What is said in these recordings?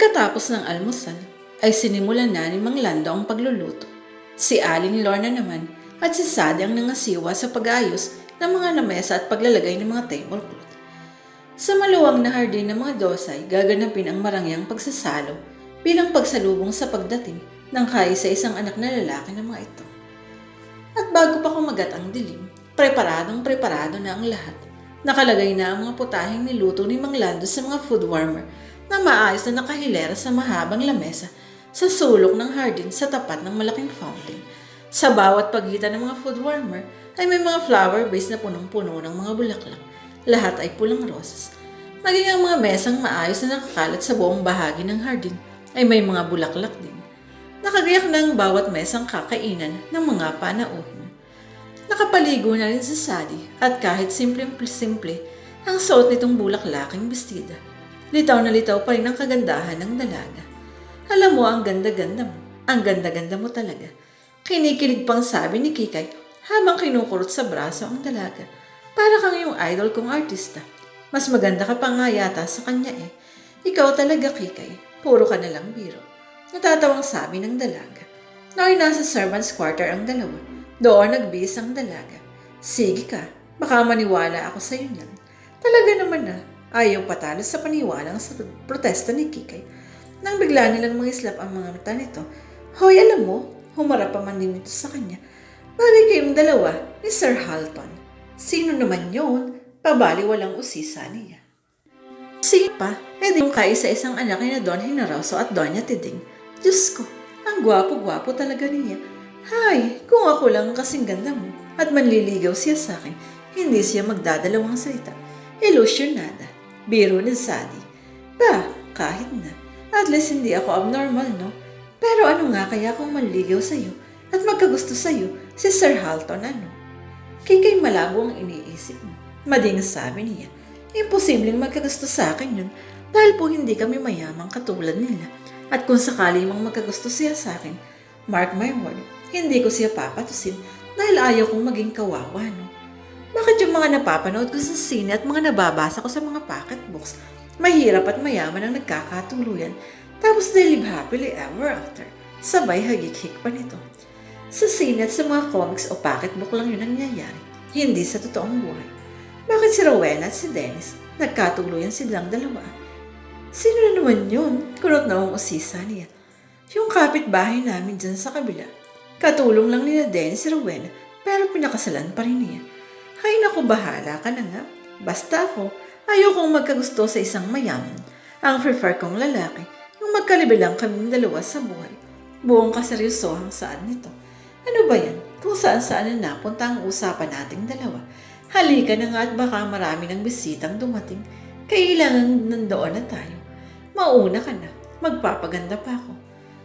Pagkatapos ng almusal, ay sinimulan na ni Mang Lando ang pagluluto. Si Aling Lorna naman at si Sadie ang nangasiwa sa pag-ayos ng mga lamesa at paglalagay ng mga tablecloth. Sa maluwang na hardin ng mga dosay, gaganapin ang marangyang pagsasalo bilang pagsalubong sa pagdating ng kaisa-isang anak na lalaki ng mga ito. At bago pa kumagat ang dilim, preparadong preparado na ang lahat. Nakalagay na ang mga putahing niluto ni Mang Lando sa mga food warmer na maayos na nakahilera sa mahabang lamesa sa sulok ng hardin sa tapat ng malaking fountain. Sa bawat pagitan ng mga food warmer ay may mga flower base na punong-puno ng mga bulaklak. Lahat ay pulang roses. Maging ang mga mesang maayos na nakakalat sa buong bahagi ng hardin ay may mga bulaklak din. Nakagayak na ang bawat mesang kakainan ng mga panauhin. Nakapaligo na rin si Sally at kahit simple-simple ang suot nitong bulaklaking bestida. Litaw na litaw pa rin ang kagandahan ng dalaga. Alam mo, ang ganda-ganda mo. Ang ganda-ganda mo talaga. Kinikilig pang sabi ni Kikay habang kinukurot sa braso ang dalaga. Para kang yung idol kong artista. Mas maganda ka pa nga yata sa kanya eh. Ikaw talaga, Kikay. Puro ka na lang biro. Natatawang sabi ng dalaga. Noy nasa servant's quarter ang dalawa. Doon nagbihis ang dalaga. Sige ka, baka maniwala ako sa iyo niyan. Talaga naman na, ayaw patalo sa paniwalang sa protesta ni Kikay. Nang bigla nilang mangislap ang mga mata nito, Hoy, alam mo, humarap pa man din ito sa kanya. Bagay kayong dalawa ni Sir Halton. Sino naman yon? Pabali walang usisa niya. Sige pa, eh di yung kaisa-isang anak ni Don Hinaroso at Doña Tiding. Diyos ko, ang gwapo-gwapo talaga niya. Hay, kung ako lang ang kasing ganda mo at manliligaw siya sa akin, hindi siya magdadalawang salita. Ilusyonada. Biro ni Sadie. Ba, kahit na. At least hindi ako abnormal, no? Pero ano nga kaya kung manligaw sa'yo at magkagusto sa'yo si Sir Halton ano? Kikay malabo ang iniisip mo. Mading sabi niya, imposibleng magkagusto sa akin yun dahil po hindi kami mayamang katulad nila. At kung sakali mang magkagusto siya sa akin, mark my word, hindi ko siya papatusin dahil ayaw kong maging kawawa, no? Bakit yung mga napapanood ko sa sine at mga nababasa ko sa mga pocketbooks, mahirap at mayaman ang nagkakatuluyan, tapos they live happily ever after, sabay hagik-hik pa nito. Sa sine at sa mga comics o pocketbook lang yun ang nangyayari, hindi sa totoong buhay. Bakit si Rowena at si Dennis, nagkatuluyan silang dalawa? Sino na naman yun? Kunot na ang usisa niya. Yung kapitbahay namin dyan sa kabila. Katulong lang nila Dennis si Rowena, pero pinakasalan pa rin niya. Hay naku, bahala ka na nga. Basta ako, ayokong magkagusto sa isang mayaman. Ang prefer kong lalaki, yung magkalibilang kaming dalawa sa buhay. Buong kaseryosohang saan nito. Ano ba yan? Kung saan saan na napunta ang usapan nating dalawa. Halika na nga at baka marami ng bisitang dumating. Kailangan nandoon na tayo. Mauna ka na. Magpapaganda pa ako.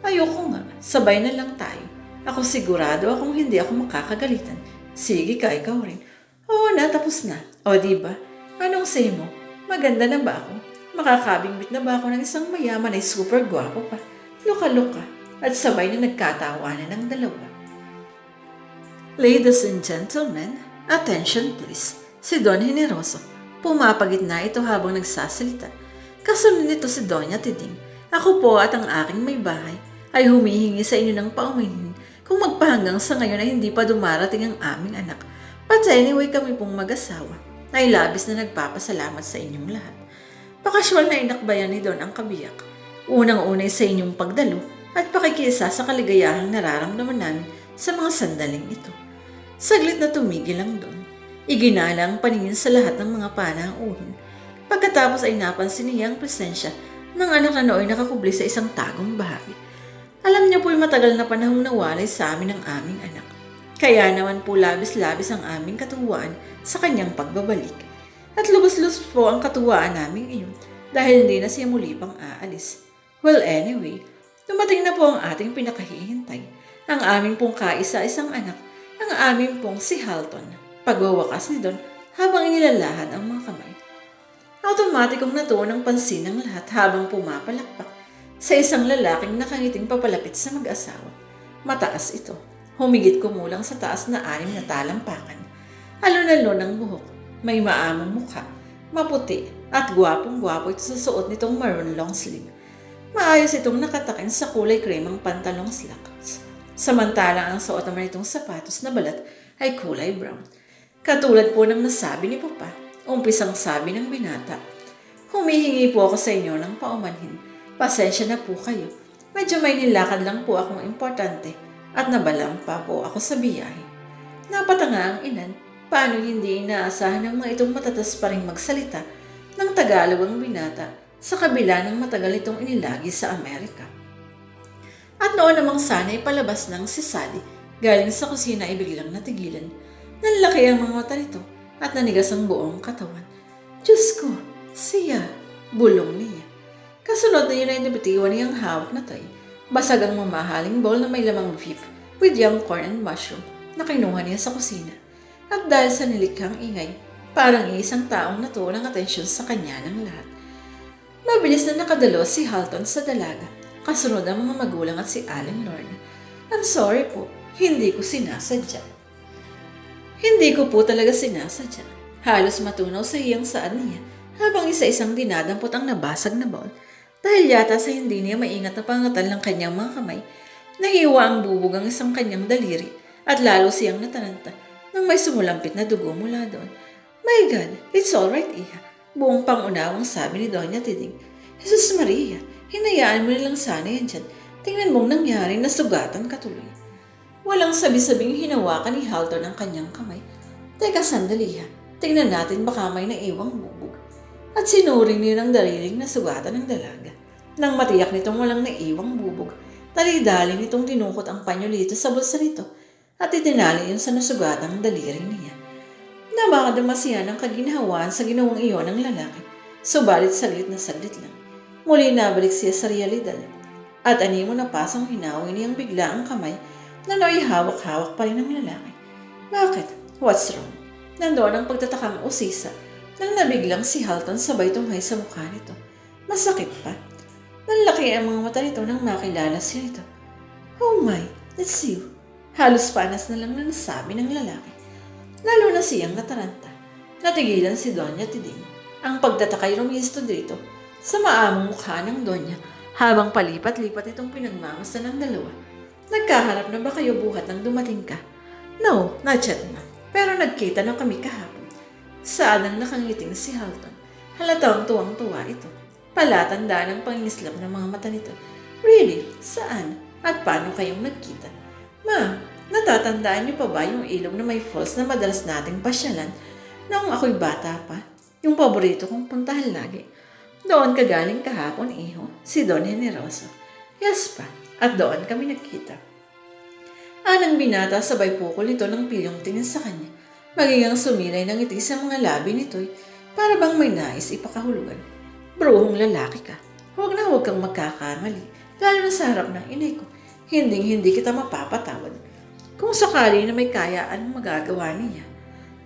Ayoko nga. Sabay na lang tayo. Ako sigurado akong hindi ako makakagalitan. Sige ka, ikaw rin. Oo na, tapos na. O, di ba? Anong say mo? Maganda na ba ako? Makakabingbit na ba ako ng isang mayaman ay super gwapo pa? Luka-luka. At sabay na nagkatawanan ng dalawa. Ladies and gentlemen, attention please. Si Don Generoso. Pumapagit na ito habang nagsasalita. Kasunod nito si Doña Tiding. Ako po at ang aking may bahay ay humihingi sa inyo ng paumanhin kung magpahanggang sa ngayon ay hindi pa dumarating ang aming anak. But anyway kami pong mag-asawa ay labis na nagpapasalamat sa inyong lahat. Pakasyol na inakbayan ni Don ang kabiyak. Unang-unay sa inyong pagdalo at pakikisa sa kaligayahang nararamdaman namin sa mga sandaling ito. Saglit na tumigil ang Don. Iginala ang paningin sa lahat ng mga panauhin. Pagkatapos ay napansin niya ang presensya ng anak na nooy nakakubli sa isang tagong bahagi. Alam niya po'y matagal na panahong nawalay sa amin ang aming anak. Kaya naman po labis-labis ang aming katuwaan sa kanyang pagbabalik. At lubos-lubos po ang katuwaan namin iyon dahil hindi na siya muli pang aalis. Well anyway, dumating na po ang ating pinakahihintay. Ang aming pong kaisa-isang anak, ang aming pong si Halton. Pagwawakas ni Don habang inilalahan ang mga kamay. Automatikong natuon ang pansin ng lahat habang pumapalakpak sa isang lalaking nakangiting papalapit sa mag-asawa. Mataas ito. Humigit kumulang sa taas na anim na talampakan. Alon-alon ng buhok. May maamong mukha. Maputi at gwapong-gwapo ito sa suot nitong maroon long sleeve. Maayos itong nakatakin sa kulay kremang pantalong slacks. Samantalang ang suot naman itong sapatos na balat ay kulay brown. Katulad po ng nasabi ni Papa, umpisang sabi ng binata. Humihingi po ako sa inyo ng paumanhin. Pasensya na po kayo. Medyo may nilakad lang po akong importante at nabalang pa po ako sa biyahe. Napatanga ang inan, paano hindi inaasahan ng mga itong matatas pa rin magsalita ng Tagalog ang binata sa kabila ng matagal itong inilagi sa Amerika. At noon namang sana ay palabas ng si Sally galing sa kusina ay biglang natigilan. Nanlaki ang mga mata nito at nanigas ang buong katawan. Diyos ko, siya, bulong niya. Kasunod na yun ay nabitiwan niyang hawak na tray. Basag ang mamahaling bowl na may lamang beef with young corn and mushroom na kinuha niya sa kusina. At dahil sa nilikhang ingay, parang isang taong natuwa ng atensyon sa kanya ng lahat. Mabilis na nakadalo si Halton sa dalaga. Kasunod ang mga magulang at si Alan Lorna. I'm sorry po, hindi ko sinasadya. Hindi ko po talaga sinasadya. Halos matunaw sa iyang saan niya habang isa-isang dinadampot ang nabasag na bowl. Dahil yata sa hindi niya maingat na pangatan ng kanyang mga kamay, nahiwa ang bubog ang isang kanyang daliri at lalo siyang nataranta nang may sumulampit na dugo mula doon. My God, it's alright, Iha. Buong pangunawang sabi ni Doña Tiding. Jesus Maria, hinayaan mo nilang sana yan dyan. Tingnan mong nangyari na sugatan katuloy. Walang sabi-sabing hinawakan ni Halton ang kanyang kamay. Teka sandali ha, tingnan natin baka may naiwang bubog. At sinuring niya ng dariling na sugatan ng dalaga. Nang matiyak nitong walang naiwang bubog, talidali nitong dinukot ang panyolito sa bulsa nito at itinali yun sa nasugatang daliri niya. Namakadama siya ng kaginhawaan sa ginawang iyon ng lalaki, subalit saglit na saglit lang. Muli nabalik siya sa realidad at animo na pasang hinawin niyang bigla ang kamay na noy hawak-hawak pa rin ng lalaki. Bakit? What's wrong? Nandoon ang pagtatakang usisa nang nabiglang si Halton sabay tunghay sa mukha nito. Masakit pa. Nanlaki ang mga mata nito nang makilala siya nito. Oh my, it's you. Halos panas na lang na nasabi ng lalaki. Lalo na siyang nataranta. Natigilan si Donya Tiding. Ang pagtatakay rumisto dito sa maamong mukha ng Donya habang palipat-lipat itong pinagmamasdan ng dalawa. Nagkaharap na ba kayo buhat nang dumating ka? No, not yet na. Pero nagkita na kami kahapon. Saan ang nakangiting si Halton? Halatang tuwang-tuwa ito. Palatanda ng pangingislap ng mga mata nito. Really? Saan? At paano kayong nagkita? Ma, natatandaan niyo pa ba yung ilog na may falls na madalas nating pasyalan noong ako'y bata pa? Yung paborito kong puntahan lagi. Doon ka galing kahapon, iho, si Don Generoso. Yes pa, at doon kami nagkita. Anang binata sabay pukol nito ng pilyong tingin sa kanya. Maging ang sumilay ng ngiti sa mga labi nito'y para bang may nais ipakahulugan. Bruhong lalaki ka. Huwag na huwag kang magkakamali, lalo na sa harap ng inay ko. Hinding hindi kita mapapatawad. Kung sakali na may kayaan magagawa niya.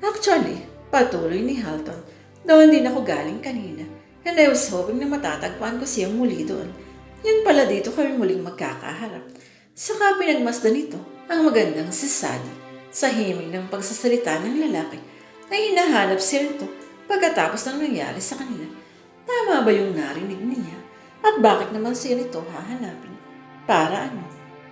Actually, patuloy ni Halton, doon din ako galing kanina. And I was hoping na matatagpuan ko siyang muli doon. Yun pala dito kami muling magkakaharap. Saka pinagmasdan nito ang magandang si Sally sa himig ng pagsasalita ng lalaki ay hinahanap siya nito pagkatapos ng nangyari sa kanila. Tama ba yung narinig niya? At bakit naman siya nito hahanapin? Para ano?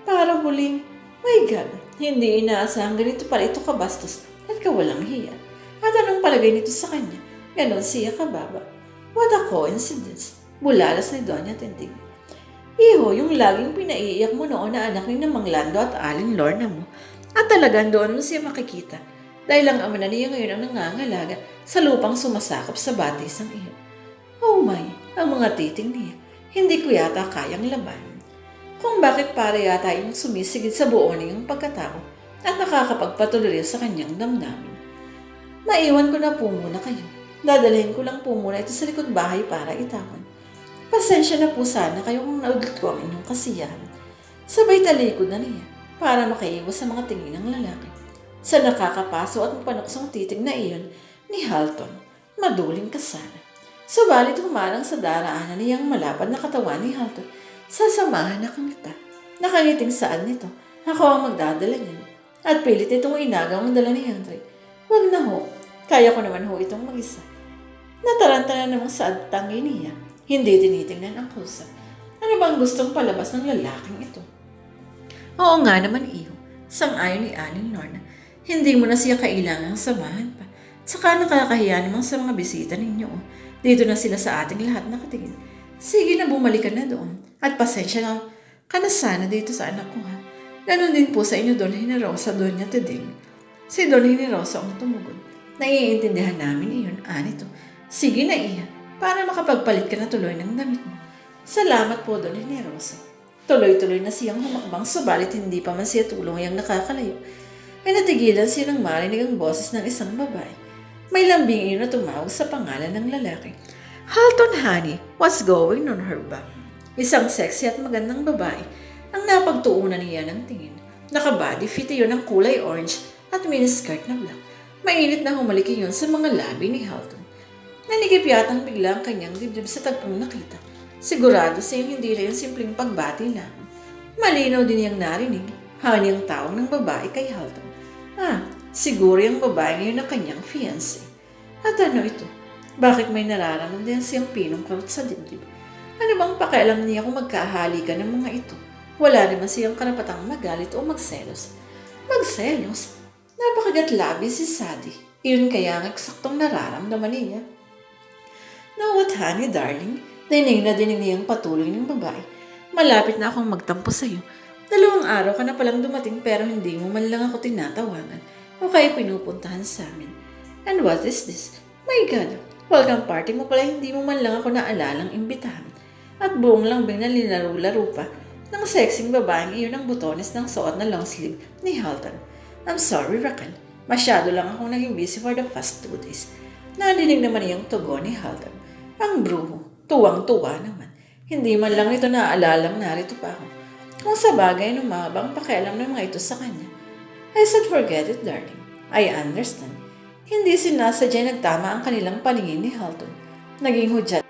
Para muling, my God, hindi inaasahang ganito pala ito kabastos at kawalang hiya. At anong palagay nito sa kanya? Ganon siya kababa. What a coincidence. Bulalas ni Doña Tindig. Iho, yung laging pinaiiyak mo noon na anak ni Namang Lando at Aling Lorna mo. At talagang doon mo siya makikita. Dahil ang ama na niya ngayon ang nangangalaga sa lupang sumasakop sa batisang iyo. Oh my, ang mga titing niya. Hindi ko yata kayang laban. Kung bakit para yata yung sumisigid sa buo niyang pagkatao at nakakapagpatuloy sa kanyang damdamin. Maiwan ko na po muna kayo. Dadalhin ko lang po muna ito sa likod bahay para itawan. Pasensya na po sana kayo kung naudot ko ang inyong kasiyahan. Sabay talikod na niya para makaiwas sa mga tingin ng lalaki. Sa nakakapaso at panuksong titig na iyon ni Halton, maduling kasana. Subalit humarang sa daraanan niyang malapad na katawan ni Halton, sasamahan na kang kita. Nakangiting saan nito, ako ang magdadala niyan. At pilit itong inagaw ang dala ni Andre. Huwag na ho, kaya ko naman ho itong mag-isa. Nataranta na namang sa tangi niya. Hindi tinitingnan ang kusa. Ano bang gustong palabas ng lalaking ito? Oo nga naman iyo. Sang-ayon ni Aling Lorna. Hindi mo na siya kailangang samahan pa. Saka nakakahiya naman sa mga bisita ninyo. oh. Dito na sila sa ating lahat nakatingin. Sige na bumalik ka na doon. At pasensya na ka na sana dito sa anak ko ha. Ganon din po sa inyo Don Hinerosa, Doña Teding. Si Don Hinerosa ang tumugon. Naiintindihan namin iyon, anito. Sige na iya, para makapagpalit ka na tuloy ng damit mo. Salamat po, Don Hinerosa. Tuloy-tuloy na siyang humakbang, subalit hindi pa man siya tuluyang nakakalayo. Ay natigilan siya ng marinig ang boses ng isang babae. May lambing na tumawag sa pangalan ng lalaki. Halton Honey was going on her back. Isang sexy at magandang babae ang napagtuunan niya ng tingin. Naka-body fit iyon ng kulay orange at miniskirt na black. Mainit na humalik iyon sa mga labi ni Halton. Nanikip yatang bigla ang kanyang dibdib sa tagpong nakita. Sigurado siyang hindi na yung simpleng pagbati lang. Malinaw din niyang narinig, hani ang tawag ng babae kay Halton. Ah, siguro yung babae ngayon ang kanyang fiancé. At ano ito? Bakit may nararamdaman din siyang pinong karot sa dibdib? Ano bang pakialam niya kung magkahalikan ng mga ito? Wala naman siyang karapatang magalit o magselos. Magselos? Napakagat labi si Sadie. Iyon kaya ang eksaktong nararamdaman niya. No, what honey, darling? Dinig na dinig niyang patuloy ng babae. Malapit na akong magtampo sa'yo. Dalawang araw ka na palang dumating pero hindi mo man lang ako tinatawagan o kaya pinupuntahan sa amin. And what is this? My God, welcome party mo pala hindi mo man lang ako naalalang imbitahan. At buong lambing na linaro-laro pa ng sexing babaeng iyon ang butones ng suot na long sleeve ni Halton. I'm sorry, Raquel. Masyado lang akong naging busy for the past two days. Nadinig naman iyang tugon ni Halton. Ang bruho, tuwang-tuwa naman. Hindi man lang ito naalalang narito pa ako. Kung sa bagay numabang pakialam ng mga ito sa kanya. I said forget it, darling. I understand. Hindi sinasadya nagtama ang kanilang paningin ni Halton. Naging hudyat